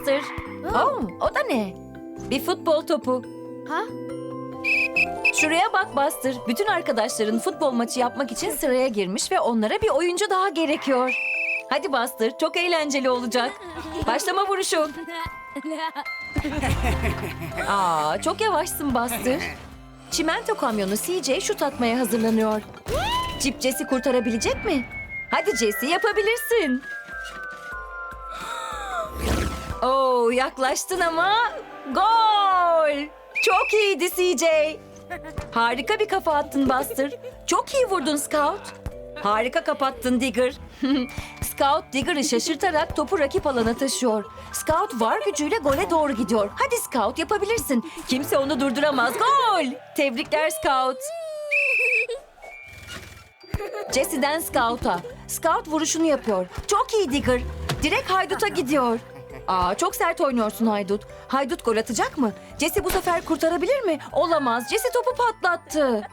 Buster. Oh, o da ne? Bir futbol topu. Ha? Şuraya bak Buster. Bütün arkadaşların futbol maçı yapmak için sıraya girmiş ve onlara bir oyuncu daha gerekiyor. Hadi Buster, çok eğlenceli olacak. Başlama vuruşu. Aa, çok yavaşsın Buster. Çimento kamyonu CJ şut atmaya hazırlanıyor. Cip Jesse kurtarabilecek mi? Hadi Jesse yapabilirsin. Oo, yaklaştın ama gol! Çok iyiydi CJ. Harika bir kafa attın Buster. Çok iyi vurdun Scout. Harika kapattın Digger. Scout Digger'ı şaşırtarak topu rakip alana taşıyor. Scout var gücüyle gole doğru gidiyor. Hadi Scout yapabilirsin. Kimse onu durduramaz. Gol! Tebrikler Scout. Jesse'den Scout'a. Scout vuruşunu yapıyor. Çok iyi Digger. Direkt Haydut'a gidiyor. Aa çok sert oynuyorsun Haydut. Haydut gol atacak mı? Jesse bu sefer kurtarabilir mi? Olamaz. Jesse topu patlattı.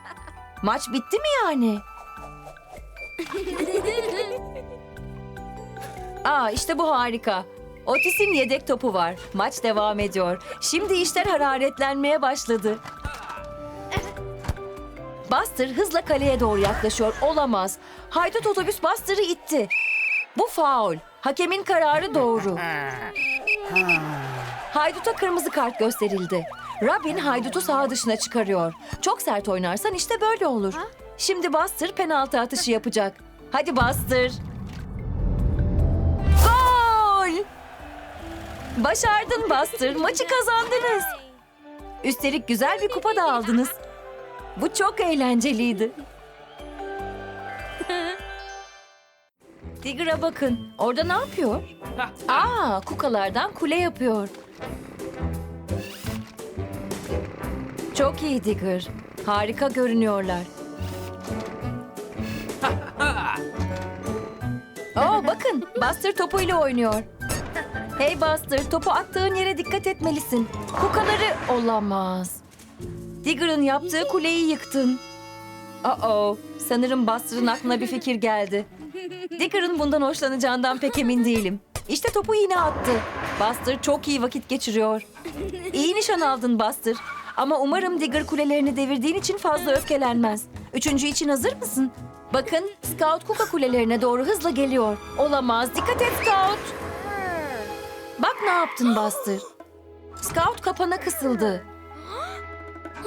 Maç bitti mi yani? Aa işte bu harika. Otis'in yedek topu var. Maç devam ediyor. Şimdi işler hararetlenmeye başladı. Buster hızla kaleye doğru yaklaşıyor. Olamaz. Haydut otobüs Buster'ı itti. Bu faul. Hakemin kararı doğru. Haydut'a kırmızı kart gösterildi. Robin Haydut'u saha dışına çıkarıyor. Çok sert oynarsan işte böyle olur. Şimdi Buster penaltı atışı yapacak. Hadi Buster. Gol! Başardın Buster. Maçı kazandınız. Üstelik güzel bir kupa da aldınız. Bu çok eğlenceliydi. Tigger'a bakın. Orada ne yapıyor? Aa, kukalardan kule yapıyor. Çok iyi Digger. Harika görünüyorlar. Oo bakın, Buster topuyla oynuyor. Hey Buster, topu attığın yere dikkat etmelisin. Kukaları olamaz. Digger'ın yaptığı kuleyi yıktın. Uh-oh, sanırım Buster'ın aklına bir fikir geldi. Digger'ın bundan hoşlanacağından pek emin değilim. İşte topu yine attı. Buster çok iyi vakit geçiriyor. İyi nişan aldın Buster. Ama umarım Digger kulelerini devirdiğin için fazla öfkelenmez. Üçüncü için hazır mısın? Bakın Scout Kuka kulelerine doğru hızla geliyor. Olamaz. Dikkat et Scout. Bak ne yaptın Buster. Scout kapana kısıldı.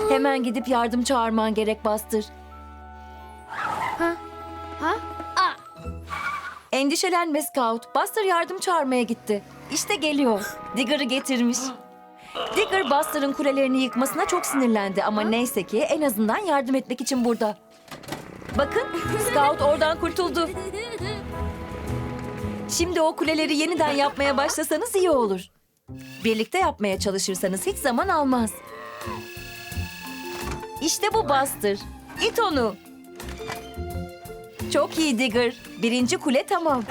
Hemen gidip yardım çağırman gerek Buster. Endişelenme Scout. Buster yardım çağırmaya gitti. İşte geliyor. Digger'ı getirmiş. Digger Buster'ın kulelerini yıkmasına çok sinirlendi ama neyse ki en azından yardım etmek için burada. Bakın Scout oradan kurtuldu. Şimdi o kuleleri yeniden yapmaya başlasanız iyi olur. Birlikte yapmaya çalışırsanız hiç zaman almaz. İşte bu Buster. İt onu. Çok iyi Digger. Birinci kule tamam.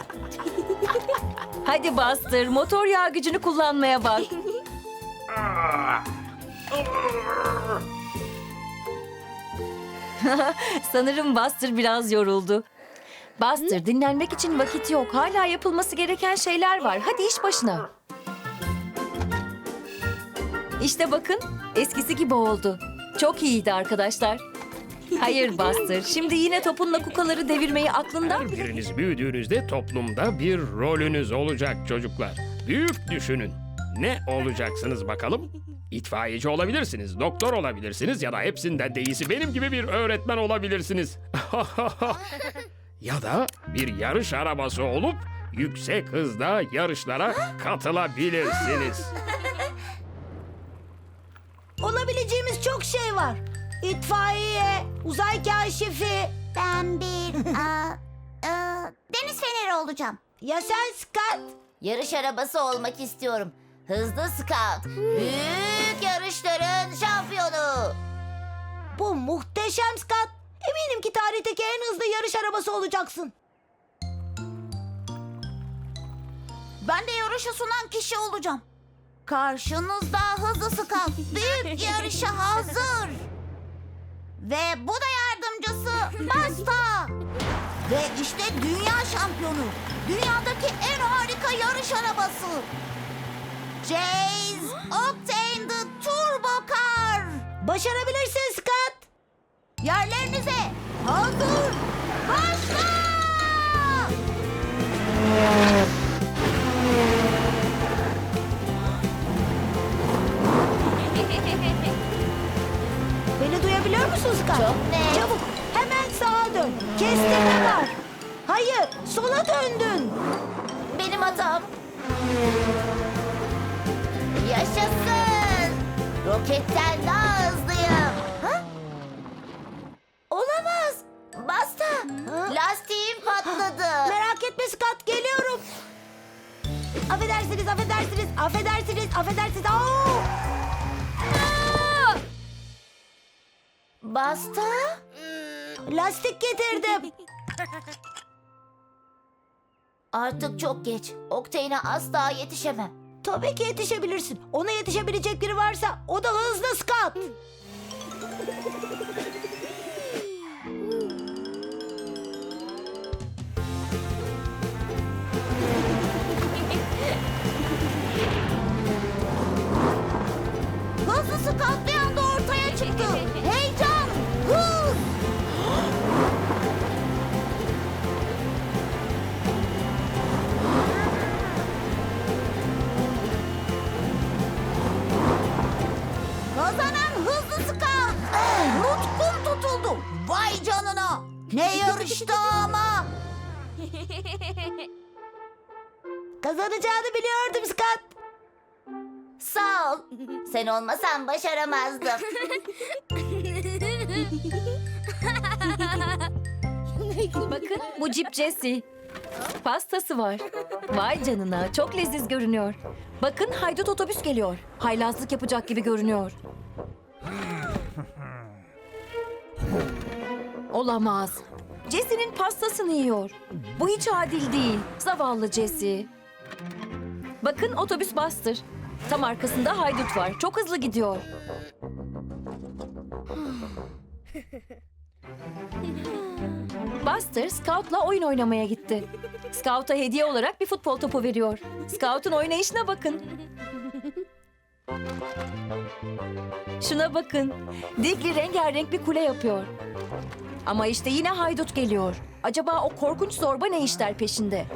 Hadi Buster, motor yağ gücünü kullanmaya bak. Sanırım Buster biraz yoruldu. Buster, dinlenmek için vakit yok. Hala yapılması gereken şeyler var. Hadi iş başına. İşte bakın, eskisi gibi oldu. Çok iyiydi arkadaşlar. Hayır Buster, şimdi yine topunla kukaları devirmeyi aklından Her bile... biriniz büyüdüğünüzde toplumda bir rolünüz olacak çocuklar. Büyük düşünün. Ne olacaksınız bakalım? İtfaiyeci olabilirsiniz, doktor olabilirsiniz ya da hepsinden de iyisi benim gibi bir öğretmen olabilirsiniz. ya da bir yarış arabası olup yüksek hızda yarışlara katılabilirsiniz. Olabileceğimiz çok şey var. İtfaiye, uzay kaşifi. Ben bir aa, aa, deniz feneri olacağım. Ya sen Scott? Yarış arabası olmak istiyorum. Hızlı Scout. Büyük yarışların şampiyonu. Bu muhteşem Scott. Eminim ki tarihteki en hızlı yarış arabası olacaksın. Ben de yarışı sunan kişi olacağım. Karşınızda hızlı Scout. Büyük yarışa hazır. Ve bu da yardımcısı Basta. Ve işte dünya şampiyonu. Dünyadaki en harika yarış arabası. Jays Octane the Turbo Car. Başarabilirsin Scott. Yerlerinize hazır. Başla! Affedersiniz affedersiniz. Aa! Basta? Lastik getirdim. Artık çok geç. Octane'e asla yetişemem. Tabii ki yetişebilirsin. Ona yetişebilecek biri varsa o da hızlı Scott. Yarıştı ama. Kazanacağını biliyordum Scott. Sağ ol. Sen olmasan başaramazdım. Bakın bu Jeep Jesse. Pastası var. Vay canına çok leziz görünüyor. Bakın haydut otobüs geliyor. Haylazlık yapacak gibi görünüyor. Olamaz. Jesse'nin pastasını yiyor. Bu hiç adil değil. Zavallı Jesse. Bakın otobüs bastır. Tam arkasında haydut var. Çok hızlı gidiyor. Buster Scout'la oyun oynamaya gitti. Scout'a hediye olarak bir futbol topu veriyor. Scout'un oynayışına bakın. Şuna bakın. Digli rengarenk bir kule yapıyor. Ama işte yine haydut geliyor. Acaba o korkunç zorba ne işler peşinde?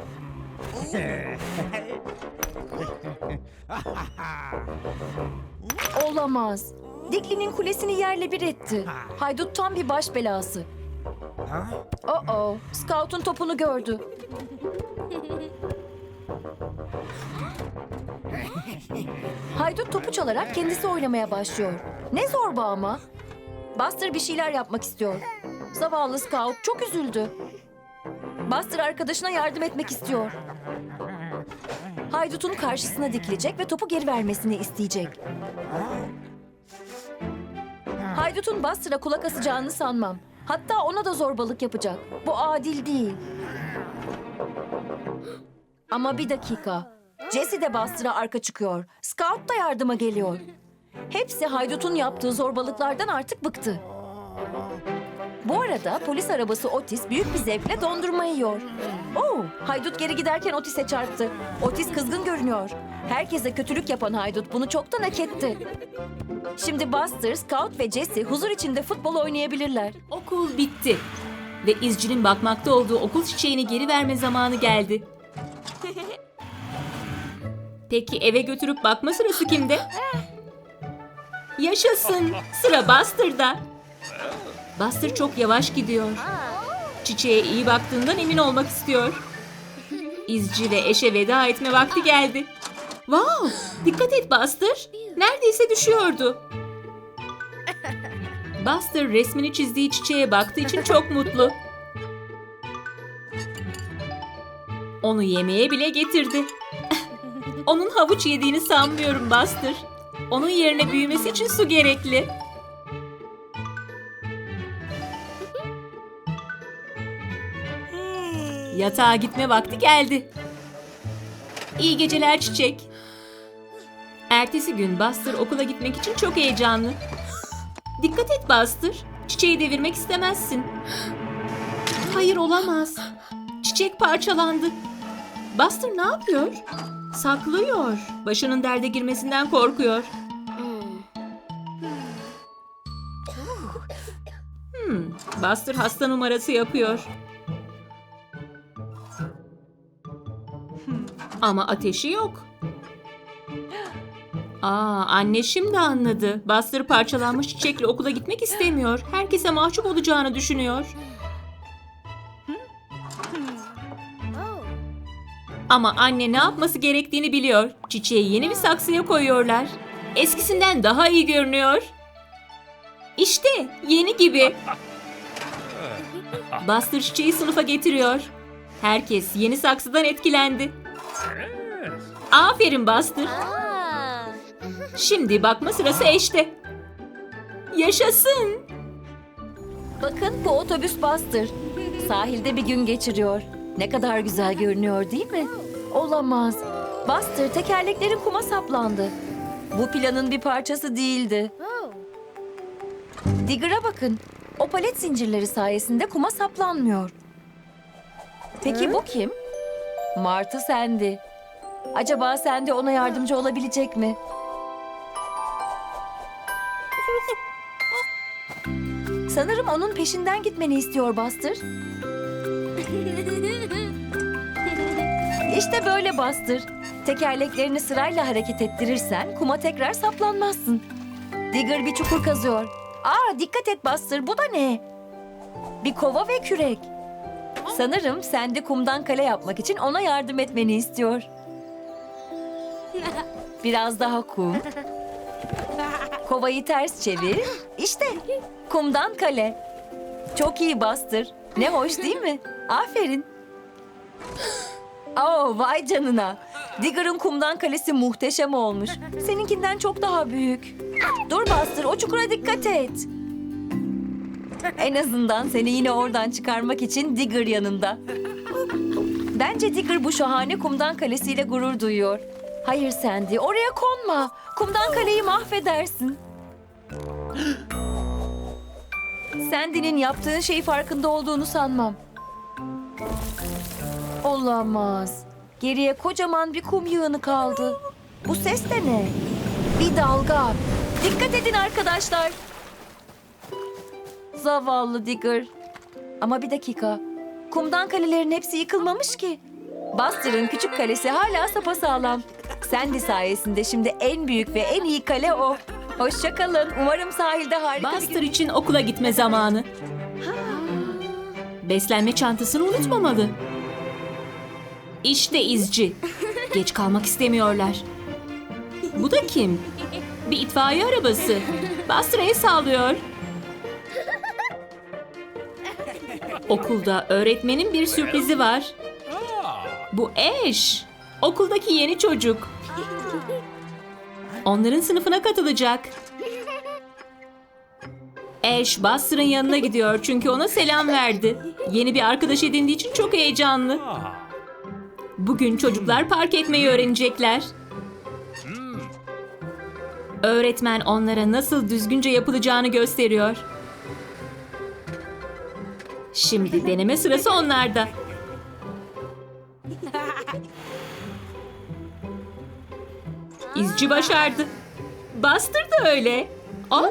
Olamaz. Digley'nin kulesini yerle bir etti. Haydut tam bir baş belası. Oh Scout'un topunu gördü. Haydut topu çalarak kendisi oynamaya başlıyor. Ne zorba ama. Buster bir şeyler yapmak istiyor. Zavallı Scout çok üzüldü. Buster arkadaşına yardım etmek istiyor. Haydut'un karşısına dikilecek ve topu geri vermesini isteyecek. Haydut'un Buster'a kulak asacağını sanmam. Hatta ona da zorbalık yapacak. Bu adil değil. Ama bir dakika. Jesse de Buster'a arka çıkıyor. Scout da yardıma geliyor. Hepsi Haydut'un yaptığı zorbalıklardan artık bıktı. Bu arada polis arabası Otis büyük bir zevkle dondurma yiyor. Oo, Haydut geri giderken Otis'e çarptı. Otis kızgın görünüyor. Herkese kötülük yapan Haydut bunu çoktan hak etti. Şimdi Buster, Scout ve Jesse huzur içinde futbol oynayabilirler. Okul bitti. Ve izcinin bakmakta olduğu okul çiçeğini geri verme zamanı geldi. Peki eve götürüp bakma sırası kimde? Yaşasın. Sıra Buster'da. Buster çok yavaş gidiyor. Çiçeğe iyi baktığından emin olmak istiyor. İzci ve eşe veda etme vakti geldi. Wow! Dikkat et Buster. Neredeyse düşüyordu. Buster resmini çizdiği çiçeğe baktığı için çok mutlu. Onu yemeğe bile getirdi. Onun havuç yediğini sanmıyorum Buster. Onun yerine büyümesi için su gerekli. Yatağa gitme vakti geldi. İyi geceler çiçek. Ertesi gün Buster okula gitmek için çok heyecanlı. Dikkat et Buster. Çiçeği devirmek istemezsin. Hayır olamaz. Çiçek parçalandı. Buster ne yapıyor? Saklıyor. Başının derde girmesinden korkuyor. Hmm, Buster hasta numarası yapıyor. Ama ateşi yok. Aa, anne şimdi anladı. Buster parçalanmış çiçekle okula gitmek istemiyor. Herkese mahcup olacağını düşünüyor. Ama anne ne yapması gerektiğini biliyor. Çiçeği yeni bir saksıya koyuyorlar. Eskisinden daha iyi görünüyor. İşte yeni gibi. Buster çiçeği sınıfa getiriyor. Herkes yeni saksıdan etkilendi. Aferin Buster. Şimdi bakma sırası eşte. Yaşasın. Bakın bu otobüs Buster. Sahilde bir gün geçiriyor. Ne kadar güzel görünüyor değil mi? Olamaz. Buster tekerleklerin kuma saplandı. Bu planın bir parçası değildi. Digger'a bakın. O palet zincirleri sayesinde kuma saplanmıyor. Peki bu kim? Martı Sandy. Acaba Sandy ona yardımcı olabilecek mi? Sanırım onun peşinden gitmeni istiyor Buster. İşte böyle Buster. Tekerleklerini sırayla hareket ettirirsen kuma tekrar saplanmazsın. Digger bir çukur kazıyor. Aa dikkat et Buster bu da ne? Bir kova ve kürek. Sanırım sen de kumdan kale yapmak için ona yardım etmeni istiyor. Biraz daha kum. Kovayı ters çevir. İşte kumdan kale. Çok iyi Buster. Ne hoş değil mi? Aferin. Oh vay canına. Digger'ın kumdan kalesi muhteşem olmuş. Seninkinden çok daha büyük. Dur Buster o çukura dikkat et. En azından seni yine oradan çıkarmak için Digger yanında. Bence Digger bu şahane kumdan kalesiyle gurur duyuyor. Hayır Sandy oraya konma. Kumdan kaleyi mahvedersin. Sandy'nin yaptığın şey farkında olduğunu sanmam. Olamaz. Geriye kocaman bir kum yığını kaldı. Bu ses de ne? Bir dalga. Dikkat edin arkadaşlar. Zavallı Digger. Ama bir dakika. Kumdan kalelerin hepsi yıkılmamış ki. Buster'ın küçük kalesi hala sapasağlam. Sandy sayesinde şimdi en büyük ve en iyi kale o. Hoşça kalın. Umarım sahilde harika bir Buster için okula gitme zamanı. Beslenme çantasını unutmamalı. İşte izci. Geç kalmak istemiyorlar. Bu da kim? Bir itfaiye arabası. Buster'a el sağlıyor. Okulda öğretmenin bir sürprizi var. Bu Ash. Okuldaki yeni çocuk. Onların sınıfına katılacak. Ash Buster'ın yanına gidiyor çünkü ona selam verdi. Yeni bir arkadaş edindiği için çok heyecanlı. Bugün çocuklar park etmeyi öğrenecekler. Öğretmen onlara nasıl düzgünce yapılacağını gösteriyor. Şimdi deneme sırası onlarda. İzci başardı. Buster da öyle. Oh.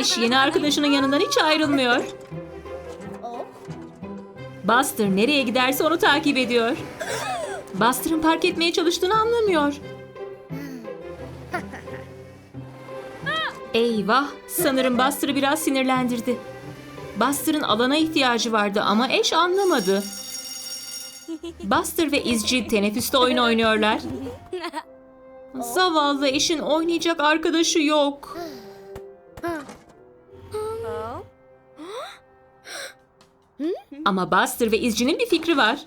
Ash yeni arkadaşının yanından hiç ayrılmıyor. Buster nereye giderse onu takip ediyor. Buster'ın park etmeye çalıştığını anlamıyor. Eyvah! Sanırım Buster'ı biraz sinirlendirdi. Buster'ın alana ihtiyacı vardı ama Ash anlamadı. Buster ve İzci teneffüste oyun oynuyorlar. Zavallı eşin oynayacak arkadaşı yok. Ama Buster ve İzci'nin bir fikri var.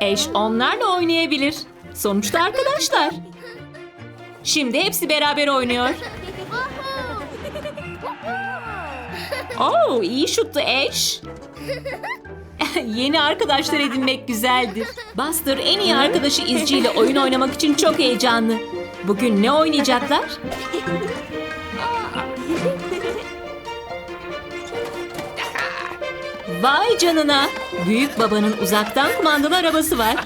Eş onlarla oynayabilir. Sonuçta arkadaşlar. Şimdi hepsi beraber oynuyor. Oo, iyi şuttu Ash. Yeni arkadaşlar edinmek güzeldir. Buster en iyi arkadaşı İzci ile oyun oynamak için çok heyecanlı. Bugün ne oynayacaklar? Vay canına. Büyük babanın uzaktan kumandalı arabası var.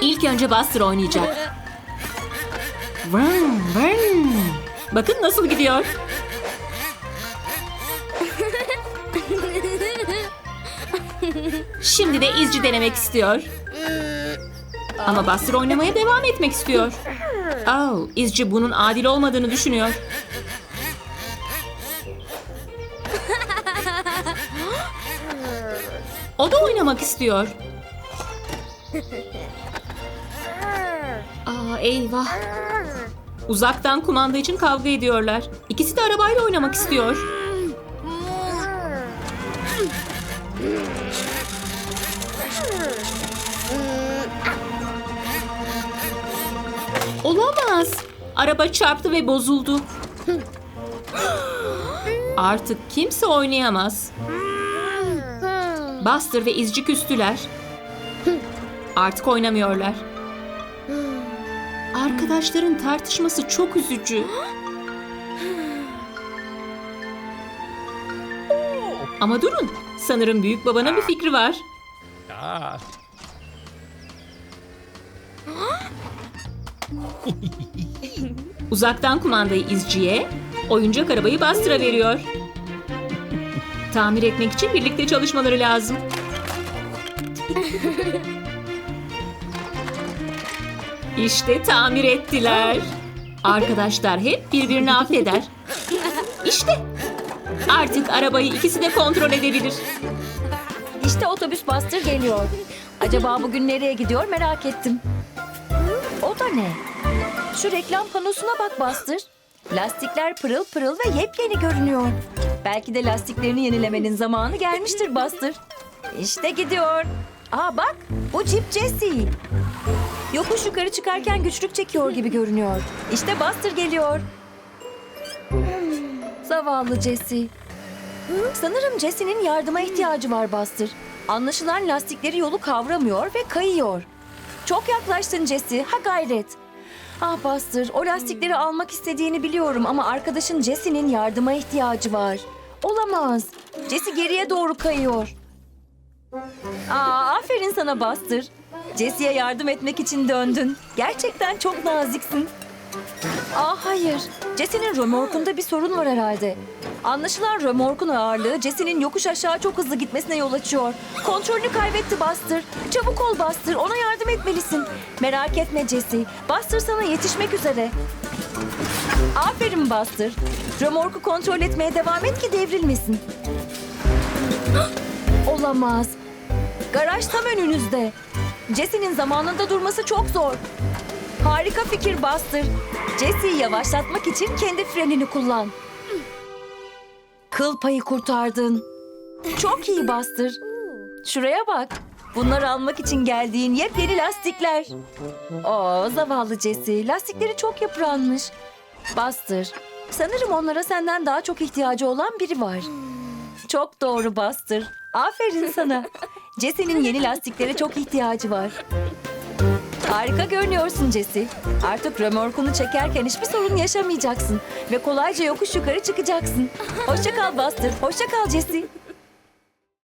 İlk önce Buster oynayacak. Vrn, vrn. Bakın nasıl gidiyor. Şimdi de izci denemek istiyor. Ama Buster oynamaya devam etmek istiyor. Oh, izci bunun adil olmadığını düşünüyor. O da oynamak istiyor. Eyvah. Uzaktan kumanda için kavga ediyorlar. İkisi de arabayla oynamak istiyor. Olamaz. Araba çarptı ve bozuldu. Artık kimse oynayamaz. Buster ve izci küstüler. Artık oynamıyorlar. Arkadaşların tartışması çok üzücü. Ama durun. Sanırım büyük babanın bir fikri var. Uzaktan kumandayı izciye, oyuncak arabayı Buster'a veriyor. Tamir etmek için birlikte çalışmaları lazım. İşte tamir ettiler. Arkadaşlar hep birbirini affeder. İşte artık arabayı ikisi de kontrol edebilir. İşte otobüs Buster geliyor. Acaba bugün nereye gidiyor merak ettim. O da ne? Şu reklam panosuna bak Buster. Lastikler pırıl pırıl ve yepyeni görünüyor. Belki de lastiklerini yenilemenin zamanı gelmiştir Buster. İşte gidiyor. Aa bak bu Jeep Jesse. Yokuş yukarı çıkarken güçlük çekiyor gibi görünüyor. İşte Buster geliyor. Zavallı Jesse. Sanırım Jesse'nin yardıma ihtiyacı var Buster. Anlaşılan lastikleri yolu kavramıyor ve kayıyor. Çok yaklaştın Jesse, ha gayret. Ah Buster, o lastikleri almak istediğini biliyorum ama arkadaşın Jesse'nin yardıma ihtiyacı var. Olamaz. Jesse geriye doğru kayıyor. Aa, aferin sana Buster. Jesse'ye yardım etmek için döndün. Gerçekten çok naziksin. Aa hayır. Jesse'nin römorkunda bir sorun var herhalde. Anlaşılan römorkun ağırlığı Jesse'nin yokuş aşağı çok hızlı gitmesine yol açıyor. Kontrolünü kaybetti Buster. Çabuk ol Buster. Ona yardım etmelisin. Merak etme Jesse. Buster sana yetişmek üzere. Aferin Buster. Römorku kontrol etmeye devam et ki devrilmesin. Olamaz. Garaj tam önünüzde. Jesse'nin zamanında durması çok zor. Harika fikir Buster. Jesse'yi yavaşlatmak için kendi frenini kullan. Kıl payı kurtardın. Çok iyi Buster. Şuraya bak. Bunları almak için geldiğin yepyeni lastikler. Oo zavallı Jesse. Lastikleri çok yıpranmış. Buster. Sanırım onlara senden daha çok ihtiyacı olan biri var. Çok doğru Buster. Aferin sana. Jesse'nin yeni lastiklere çok ihtiyacı var. Harika görünüyorsun Jesse. Artık römorkunu çekerken hiçbir sorun yaşamayacaksın. Ve kolayca yokuş yukarı çıkacaksın. Hoşça kal Buster. Hoşça kal Jesse.